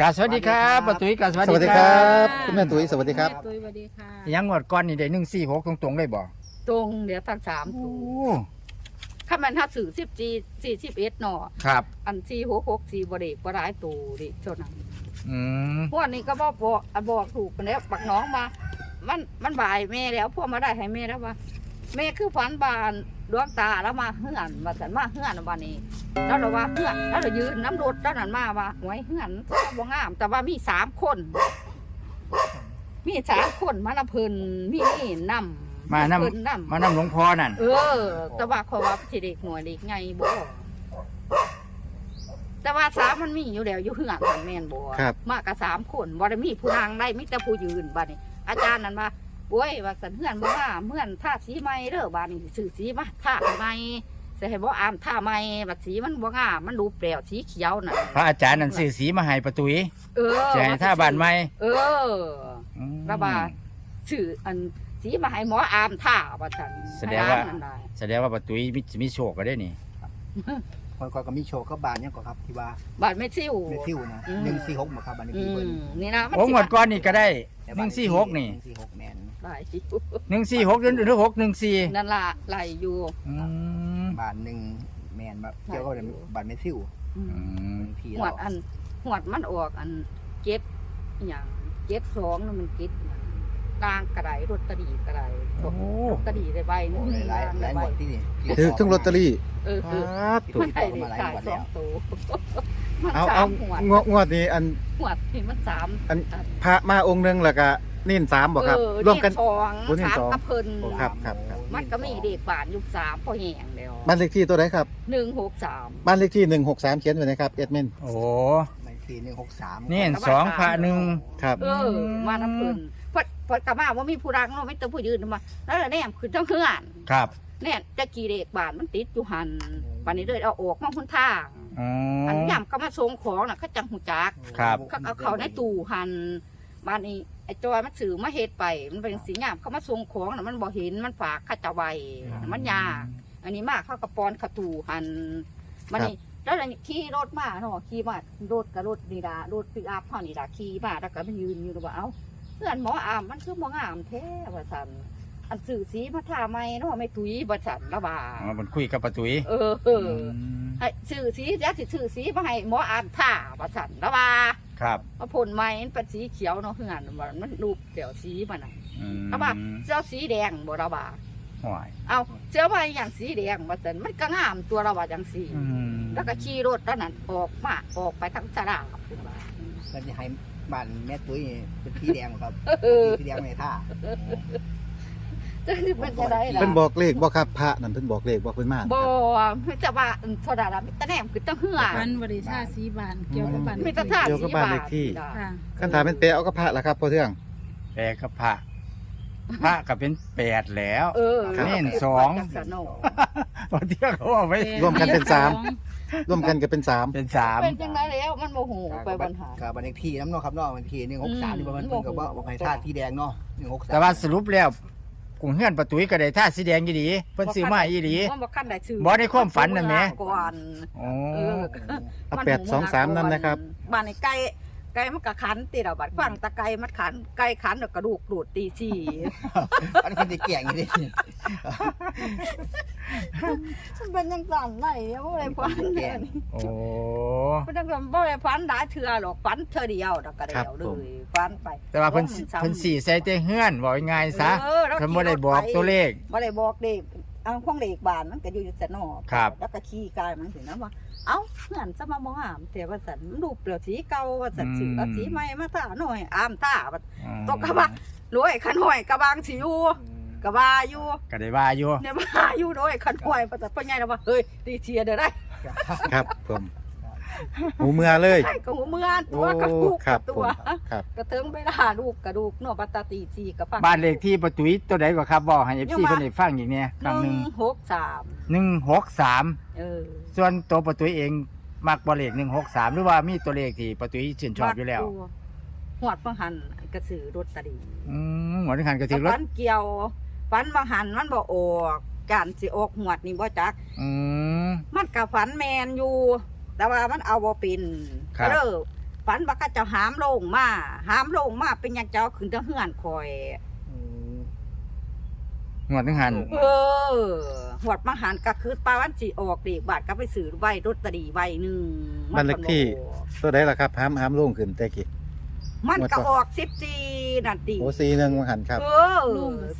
กราบสวัสดีครับป้าตุ้ยกราบสวัสสวัสดีดีคครัรับบ คุณแม่ตุ้ยสวัสดีครับแม่ตุ้ยสวัสดีค่ะยังงวดก้อนนี่ได้หนึ่งสี่หกตรงๆเลยบ่ตรงเดี๋ยวตั้งสามโอ้ตัวข้ามันถ้าสื่อสิบจีสี่สิบเอ็ดหน่อครับ อันสี่หกหกสี่บริบร้ายตูดิเท่านั้นอืมพวกนี้ก็บอกบอกอันบอกถูกไปแล้วปักน้องมา มันมันบ่ายแม่แล้วพวกมาได้ให้แม่แล้วว่า แม่คือฝันบานดวงตาแล้วมาเฮือนมาสันมาเฮือนวันนี้ แล้วเราว่าเฮือนแล้วเรายืนน้ำรถแล้วนั้นมาว่าหวยเฮือนบ่งาม แต่ว่ามีสามคน มีสามคนมาละเพิ่นมีนี่นำมานํเพิ่นนำมานํหลวงพ่อนั่นเออ แต่ว่าเขาว่าสิเด็กหน่วยเด็กไงบ่แต่ว่าสามมันมีอยู่แล้วอยู่เฮือนมันแม่นบ่ครับมากกับสามคนบ่ได้มีผู้นางได้มีแต่ผู้ยืนบัดนี้ อาจารย์นั่นว่า โอ้ยว่าสันเฮือนบ่ว่าเฮือนท่าสีใหม่เด้อบัดนี้ซื้อสีมาท่าใหม่สิให้บ่อามท่าใหม่บัดสีมันบ่งามมันรูปแปลวสีเขียวน่ะพระอาจารย์นั่นซื้อสีมาให้ป้าตุ้ยเออจะให้ท่าบ้านใหม่เอออืมระบาดชื่ออันสีมาให้หมออามท่าว่าซั่นแสดงว่าให้ร้นนั่นได้แสดงว่าป้าตุ้ยมีมีโชคก็ได้นี่คอยก็มีโชว์ก็บานเนี่ยก็ครับที่ว่าบาดไม่ซิ่วในทิวนะอืมหนึ่งสี่หกหมดครับบันนี้อืพี่เพิ่นมนี่นะมันโอ้งวดก้อนนี่ก็ได้แต่หบ้านึ่งสี่หกนี่หนึ่งสี่หกแมนห ลายอยู่หนึ่งสี่หกหรือหกหนึ่งสี่นั่นล่ะไหลอยู่อืมบานหนึ่งแมนแบบเกี่ยวกับบานเมทิวอือืมมพี่หวเราดอันหวดมันออกอันเจ็ดอหย่างเจ็ดสองนั่นมันเจ็ดอหย่างกลางกระไดรถตะดีกระไดโอ้รถตะดีได้ใบหนึโอ้งหลายหลายหลายใบหมดที่นี่ถือถึงลอตเตอรี่เออเออครับที่ตุ้ถูยกให้ต้องได้มาหลายขายหมดสอแล้วงตัวมันเอาสาเอามหวดงวดงวดนี้อัน หวดนี่มันสามอัน พระมาองค์หนึงแล้วก็ นิ่นสามบอกครับ เออรวมกันสองโอ้นี่สามสองกระเพิ่นโอ้ครับครับครับมันก็มีเด็กป่านยุคสามพอแห้งแล้วบ้านเลขที่ตัวไหนครับ หนึ่งหกสาม บ้านเลขที่163เขียนไว้นะครับเอ็ดมินโอ้บัญชีหนึ่งหกสามนี่สองพระหนึ่ง ครับ เออ มาน้ำเพิ่นเพอพอกลับมาว่ามีผู้รักเนาะไม่ต้องผู้ยืนมาแล้วแนมคือต้องเฮือนครับเนี่ยจะกี่เด็กบาทมันติดอยู่หันวันนี้เลยเอาออกมาพ้นทางอ๋ออันย่ำก็มาส่งของน่ะเขาจังหูจักครับ เขาเอาเขาในตู้หัน บ้านนี้ไอ้จอยมันสื่อมาเฮ็ดไป มันเป็นสีงามเขามาส่งของน่ะมันบ่เห็นมันฝากเข้าจะไวมันยากอันนี้มากเข้ากระปอนเข้าตู้หันมันนี่แล้วอันนี้ขี่รถมาเนาะขี่มารถกับรถนี่ดารถปิกอัพเท่านี่ดาขี่มาแล้วก็มันยืนอยู่แล้วว่าเอ้าเพื่อนหมออามมันคือหมองามแท้ว่าสันอันสื่อสีมาทาไม่เนาะไม่ตุยว่าสันละบ่าอ๋อมันคุยกับป้าตุ้ยเออเออให้ชื่อสียักษ์ชื่อสีมาให้หมออ่านท่าว่าสันละว่า ครับมาพ่นไม้มันเป็นสีเขียวเนาะเฮือนมันมันรูปเดี่ยวสีมันน่ะอืมละว่าเจ้าสีแดงบ่ละว่าห่วยเอาเจ้าว่าอย่างสีแดงว่าสันมันก็งามตัวละว่าจังสีอืมแล้วก็ขี่รถตอนนั้นออกมาออกไปทางสระพุ่นว่าแล้วจะให้บ้านแม่ตุ้ยเป็นสีแดงครับเออสีแดงในท่า จะเป็นจะได้ล่ะเพิ่นบอกเลขบ่ครับพระนั่นเพิ่นบอกเลขบ่เพิ่นมาบ่ไม่จะว่าโซดาละมิตรแนมคือต้องเฮือนนวันบริชาสีบานเกี่ยวกับบันมีแตท่าเกี่ยวกับบ้านเลขที่สีบาทค่ะคันถามเป็นเปะเอากับพระล่ะครับพ่อเทืองแปลกับพระพระก็เป็นแปดแล้วเออครับเน่นสองจัสนอพอเที่ยงเขาเอาไว้รวมกันเป็นสามร่วมกันก็เป็นสามเป็นสามเป็นจังไรแล้วมันโมโหไปปัญหากับบันเลขที่น้ำเนอกครับเนอกบัญชีหนึ่งหกสามนี่ประมาณอืมเพิ่นกับว่าบอกให้ท่าที่แดงเนาะหนึ่งหกสามแต่ว่าสรุปแล้ว กุ้งเฮือนป้าตุ้ยก็ได้ท่าสีแดงยี่ดีเพิ่นซื้อมายี่ดีมันบ่คันได้ชื่อบ่ได้ความฝันน่ะแหม ก่อนโอ้เออเอาแปดสองสามนั่นนะครับ บ้านในไก่ไก่มันก็ขันตีเราบัดฟังตะไก่มันขันไก่ขันแล้วกระดูกดูดตีสี่อันนี้เป็นเด็กเกี่ยงอยู่ดิมันเป็นยังสั่นไหนเนี่ยบ่ได้ฟันเนี่ยนี่โอ้ มันจังซั่นบ่ได้ฟันหลายเทื่อหรอกฟันเทื่อเดียวแล้วก็ครัเดีบยวเลผมยฟันไปแต่ว่าเพิ่นสิเพิ่นสีใส่แต่เฮือนบอกง่ายๆซะเออแล้วเพิ่นบ่ได้บอกตัวเลข บ่ได้บอกเลข เอาของเลขบ้านมันก็อยู่สนอกครับ แล้วก็ขี่กายมันถึงนะว่า เอ้าเพื่อนจะมามองอามแต่ว่าสันรูปเปลือกสีเก่าว่าสันสีเอาสีใหม่มาท่าหน่อยอามท่าว่าตกกระบะรวยขันห้อยกระบางสิอยู่กระบาอยู่ก็ได้ว่าอยู่เนี่ยมาอยู่รวยขันห้อยว่าสันพ่อใหญ่แล้วว่าเฮ้ยดีเชียร์เด้อได้ครับผม หูเมือเลย ใช่กับหัวเมือนตัวกระดูกครับตัวผมครับ กระเทิงไปล่าลูกกระดูกเนาะปัตตาตีจีกระปังบ้านเลขที่ป้าตุ้ยตัวใดก็ครับบอกให้ FC เพิ่นได้ฟังอีกเนี่ยคหรั้งหนึนึ่งงหกสาม163 เออส่วนตัวป้าตุ้ยเองมักบ่เลข163 หรือว่ามีตัวเลขที่ป้าตุ้ยชื่นชอบอยู่แล้ว หวดพังหันกระสือรถตะดีอืมหมอนึงหันก็ถือรถฟันเกี่ยวฟันบางหันมันบ่ออกการสิออกหวดนี่บ่จัก อืมมันกับฝันแมนอยู่ แต่ว่ามันเอาบ่เป็นครับเด้อฝันว่าเขาเจ้าหามลงมาหามลงมาเป็นหยังเจ้าขึ้นแตะเฮือนคอย งวดนึงหัน เออหวดมาหันก็คือปลาวันจีออกเด็กบาทก็ไปซื้อใบรถตอรีใบหนึ่งบ้านเลขที่ ตัวใดล่ะครับห้ามห้ามลงขึ้นแต่กี้ มันก็ออกสิบจีนั่นดิโอ้ซีหนึ่งมาหันครับ เออ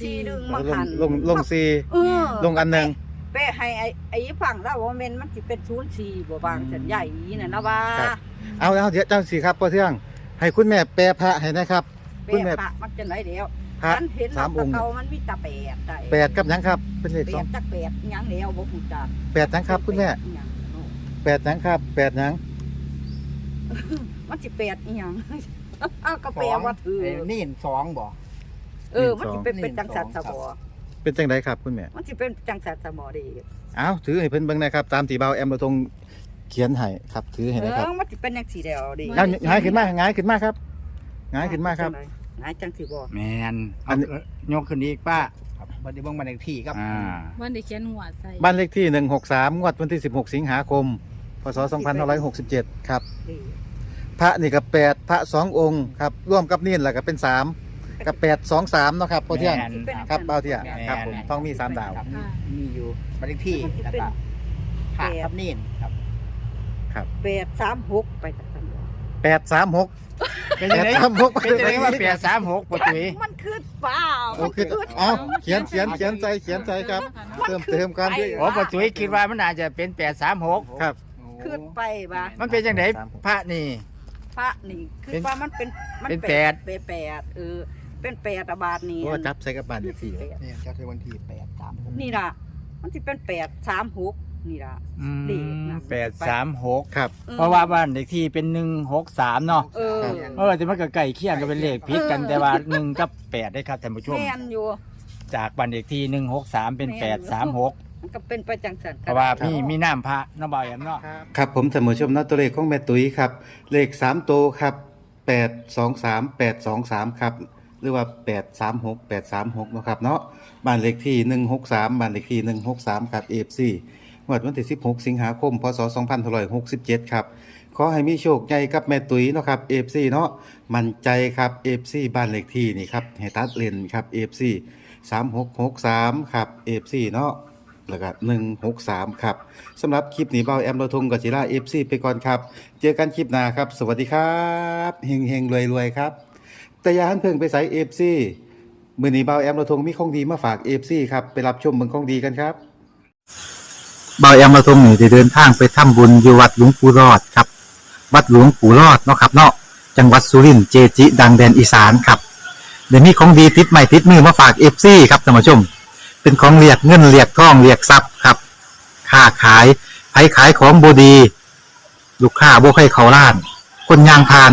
สีหนึ่งมาลงหันลงลงซีเออลงอันหนึ่ง เป้ให้ไอ้ไอ้ฝั่งเราว่าเมนมันสิเป็นศูนย์สี่บ่บางสัญญาอีน่ะนะว่าครับ เอาเอาเดี๋ยวเจ้าสิครับพ่อเทือง ให้คุณแม่แปลพระให้นะครับ คุเป้ณแม่พระมันจะไหนเดียวพระมันเห็นสามตะองค์เกามันมีแตาแปดได้แปดกับหยังครับ เป็นเลขแปสองดจักแปดหยังแล้วบ่ฮู้จักแปดหยังครับคุณแม่แปดอิหยังเนาะแปดหยังครับแปดหยัง มันสิแปดอีหยังอ้าวก็แปลว่าถือเอ้ยนี่เห็นสองบ่ เออ มันสิเป็นเป็นจังสัตว์สบอ เป็นจังไดครับคุณแม่ มันสิเป็นจังสัตว์สบอดีเอาถือให้เพิ่นเบิ่งหนะครับ ตามตีเบาแอมเราทงเขียนให้ครับ ถือให้เอนะครับอมันสิเป็นจังสีเดียวดีเอาหงายขึ้นมาหงายขึ้นมาครับหงายขึ้นมาครับ หงายจังสีบอแมนอันนี้เอายกขึ้นอีกป้าครับบันทึกเบิ่งบันเลขที่ครับ อ่าวันได้เขียนหัวใส่บ้านเลขที่ 163 งวดวันที่ 16 สิงหาคม พศ 2567 ครับ ดีพระนี่ก็8พระสององค์ครับร่วมกับนี่แหละก็เป็น 3 กับ8 2 3เนาะครับพ่อเที่ยงแม่นครับเบาเที่ยงครับผมแม่นต้องมี3ดาวครับค่ะ มีอยู่บันเลขที่แล้วก็พระครับนี่ครับแปดสามหกไปจากตันบ่8 3 6เป็นยังไง8 3 6เป็นยังไงว่าเปียสามหกปะตุ้ยมันคือเปล่าโอมันเคคือ เอาเขียนเขียนเขียนใจเขียนใจครับ เติมเติมกันโอ้ปะตุ้ยคิดว่ามันอาจจะเป็นแปดสามหกครับ คือไปบ่ามันเป็นจังไดพระนี่ พระนี่คือเป็นว่ามันเป็นมัเป็นแปด เป็นแปดเออ เป็นแปดอะบาทนี่โอ้จับใส่กับบ้านเลขที่แปดนี่จะคือวันที่แปดสามหกนี่ล่ะ มันสิเป็นแปดสามหกนี่ล่ะอืมดีนะ แปดสามหกครับ เพราะว่าบ้านเด็กที่เป็นหนึ่งหกสามเนาะเออเออแต่มันก็ใกล้เคียงกันเป็นเลขพิษกันแต่ว่าหนึ่งกับแปดได้ครับท่านผู้ชม แม่นอยู่จากบ้านเด็กที่หนึ่งหกสามเป็นแม่แปดนสามหก มันก็เป็นไปจังสันเพราะว่ามีมีน้ำพระน้ำเบาแอมเนาะ ครับผมเสมอชมนะตัวเลขของแม่ตุ้ยครับ เลข3โตวครับ8 2 3 8 2 3ครับ หรือว่า 8 3 6 8 3 6นะครับเนาะบ้านเลขที่ 163บ้านเลขที่ 163ครับ FC งวดวันที่ 16 สิงหาคม พศ2567 ครับ ขอให้มีโชคใหญ่กับแม่ตุ้ยเนาะครับ FC เนาะมั่นใจครับ FC บ้านเลขที่นี่ครับให้ตัดเลนครับ FC 3663 ครับ FC เนาะแล้วก็163 ครับสำหรับคลิปนี้เบาแอมโรทงกับจิล่าเอฟซีไปก่อนครับ เจอกันคลิปหน้าครับ สวัสดีครับเฮงเฮงรวยรวยครับ แต่ยาหันเพิ่งไปใส่เอฟซีมือนี้เบาแอมโรทงมีของดีมาฝากเอฟซีครับ ไปรับชมเมืองของดีกันครับเบาแอมโรทงนี่ได้เดินทางไปทำบุญอยู่วัดหลวงปู่รอดครับ วัดหลวงปู่รอดเนาะครับเนาะจังหวัดสุรินทร์เจจิ ดังแดนอีสานครับเดี๋ยวนี้ของดีติดใหม่ติดมือมาฝากเอฟซีครับท่านผู้ชม เป็นของเรียกเงินเรียกทองเรียกทรัพย์ครับค้าขายไผขายของบดี ลูกค้าบ่ให้เขาล้าน คนยางพาน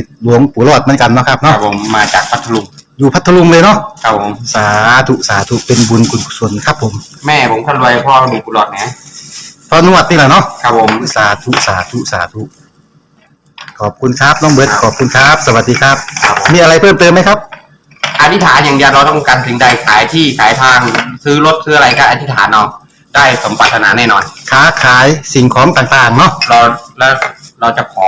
ษย์ หลวงปู่รอดเหมือนกันเนาะครับครับเนาะผมมาจากพัทลุงอยู่พัทลุงเลยเนาะครับผมสาธุสาธุเป็นบุญคุณกุศลครับผมแม่ผมคนรวยพ่อมีกุหลาบนะพอนวดนี่แหละเนาะครับผมสาธุสาธุสาธุขอบคุณครับน้องเบิร์ดขอบคุณครับ สวัสดีครับ ครับผมมีอะไรเพิ่มเติมไหมครับออธิษฐานอย่างเดียวเราต้องการสิ่งใดขายที่ขายทางซื้อรถซื้ออะไรก็อธิษฐานเอาได้สมปรารถนาแน่นอน ค้าขายสิ่งของต่างๆเนาะเราแล้วเราจะขอ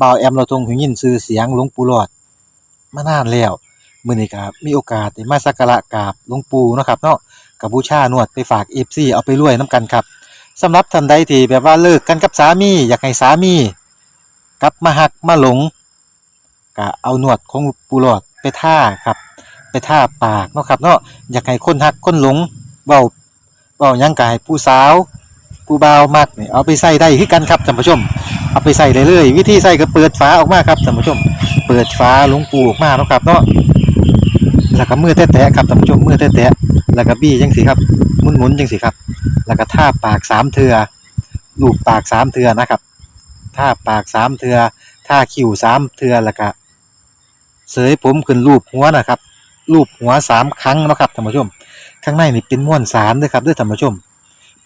บ่าวแอมเราทรงหูยินชื่อเสียงหลวงปู่หลอดมานานแล้วมื้อนี้ก็มีโอกาสได้มาสักการะกราบหลวงปู่เนาะครับเนาะกับบูชานวดไปฝาก FC เอาไปรวยนํกันครับสำหรับท่านใดที่แบบว่าเลิกกันกับสามี อยากให้สามีกลับมาหักมาหลงก็เอาหนวดของปูหลอดไปท่าครับ ไปท่าปากเนาะครับเนาะอยากให้คนหักคนหลงเว้าเว้ายังกายผู้สาว ผู้บ่าวมักนี่เอาไปใส่ได้คือกันครับท่านผู้ชม เอาไปใส่เลยเลยวิธีใส่ก็เปิดฝาออกมาครับท่านผู้ชม เปิดฝาหลวงปูออกมาเนาะครับเนาะแล้วก็มือแตะๆครับท่านผู้ชมมือแตะๆแล้วก็บี้จังสิครับหมุนๆจังสิครับ แล้วก็ท่าปากสามเทือลูบปากสามเทือนะครับท่าปากสามเทือท่าคิ้วสามเทือแล้วก็เสยผมขึ้นรูปหัวนะครับรูปหัวสามครั้งนะครับท่านผู้ชม ข้างในนี่เป็นม้วนสารด้วยครับด้วยท่านผู้ชม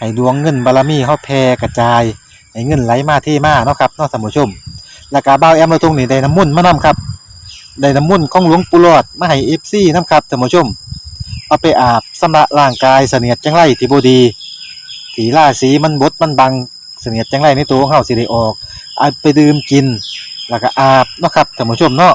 ให้ดวงเงินบารมีเขาแผ่กระจาย ให้เงินไหลมาที่มาเนาะครับเนาะท่านผู้ชม แล้วก็เบาแอมเราทงนี่ได้น้ำมุ่นมานํครับ ได้น้ำมุ่นของหลวงปู่หลอดมาให้เอฟซีนํครับท่านผู้ชม เอาไปอาบสำระร่างกายเสนียดจังไรที่บดีสีล่าสีมันบดมันบังเสนียดจังไรในตัวของเฮาสิได้ออกเอาไปดื่มกิน แล้วก็อาบเนาะครับท่านผู้ชมเนาะ